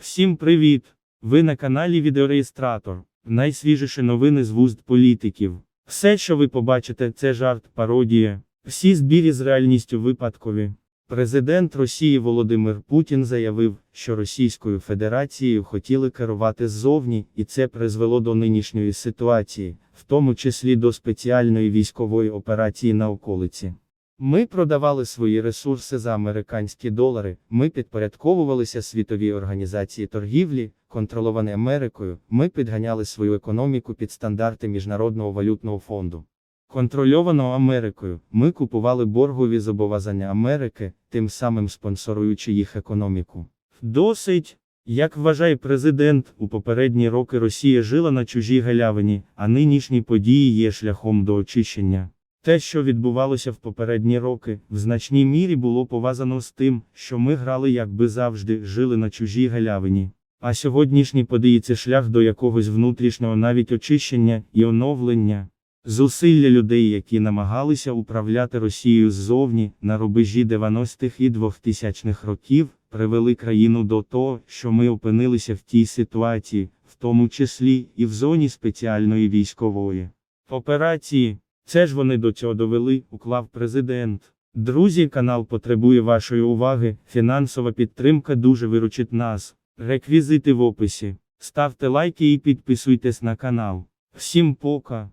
Всім привіт! Ви на каналі Відеореєстратор. Найсвіжіші новини з вуст політиків. Все, що ви побачите, це жарт, пародія. Всі збірі з реальністю випадкові. Президент Росії Володимир Путін заявив, що Російською Федерацією хотіли керувати ззовні, і це призвело до нинішньої ситуації, в тому числі до спеціальної військової операції на околиці. Ми продавали свої ресурси за американські долари, ми підпорядковувалися світовій організації торгівлі, контролованій Америкою, ми підганяли свою економіку під стандарти Міжнародного валютного фонду. Контрольовано Америкою, ми купували боргові зобов'язання Америки, тим самим спонсоруючи їх економіку. Досить. Як вважає президент, у попередні роки Росія жила на чужій галявині, а нинішні події є шляхом до очищення. Те, що відбувалося в попередні роки, в значній мірі було пов'язано з тим, що ми грали, як би завжди, жили на чужій галявині. А сьогоднішні події це шлях до якогось внутрішнього навіть очищення і оновлення. Зусилля людей, які намагалися управляти Росією ззовні на рубежі 90-х і 2000-х років, привели країну до того, що ми опинилися в тій ситуації, в тому числі і в зоні спеціальної військової операції. Це ж вони до цього довели, уклав президент. Друзі, канал потребує вашої уваги. Фінансова підтримка дуже виручить нас. Реквізити в описі. Ставте лайки і підписуйтесь на канал. Всім пока.